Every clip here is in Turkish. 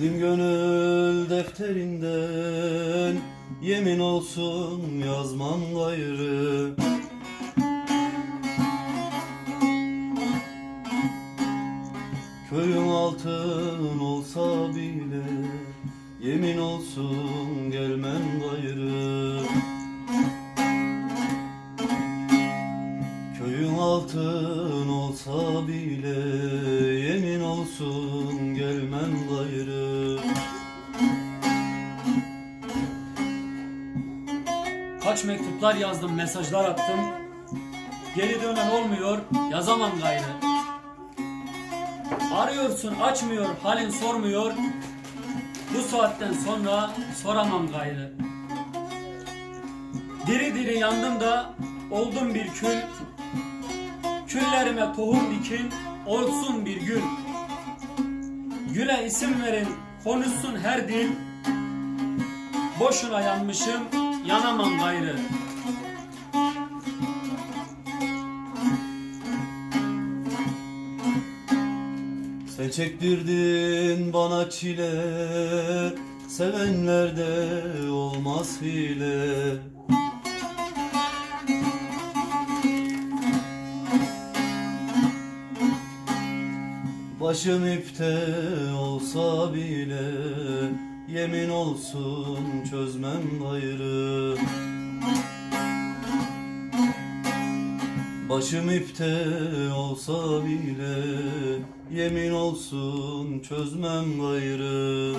Sildim gönül defterinden Yemin olsun yazmam gayrı. Köyüm altın olsa bile Yemin olsun gelmem gayrı. Köyüm altın olsa bile Yemin olsun gelmem gayrı Kaç mektuplar yazdım, mesajlar attım. Geri dönen olmuyor, yazamam gayrı. Arıyorsun, açmıyor, halin sormuyor. Bu saatten sonra soramam gayrı. Diri diri yandım da oldum bir kül. Küllerime tohum dikin, olsun bir gül. Güle isim verin, konuşsun her dil. Boşuna yanmışım, yanamam gayrı. Sen çektirdin bana çile Sevenlerde olmaz hile Başım ipte olsa bile Yemin olsun çözmem gayrı Başım ipte olsa bile Yemin olsun çözmem gayrı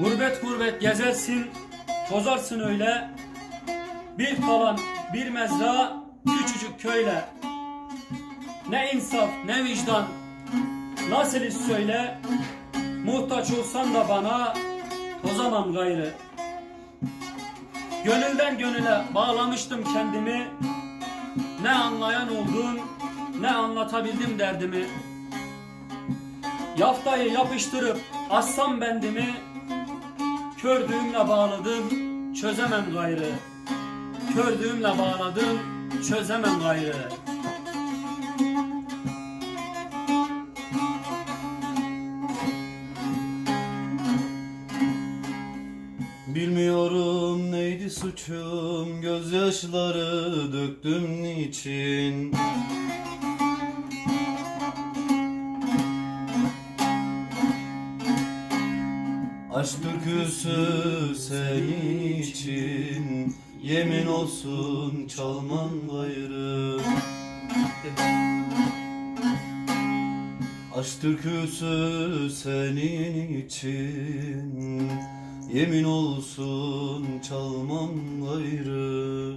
Gurbet gurbet gezersin, tozarsın öyle. Bir kalan bir mezra, küçücük köyle. Ne insaf ne vicdan, nasıl iş söyle. Muhtaç olsan da bana, tozamam gayrı. Gönülden gönüle bağlamıştım kendimi. Ne anlayan oldun, ne anlatabildim derdimi. Yaftayı yapıştırıp assam bendimi Kördüğümle bağladım çözemem gayrı Kördüğümle bağladım çözemem gayrı. Bilmiyorum neydi suçum Gözyaşları döktüm niçin? Aşk türküsü senin için Yemin olsun çalmam gayrı. Aşk türküsü senin için. Yemin olsun çalmam gayrı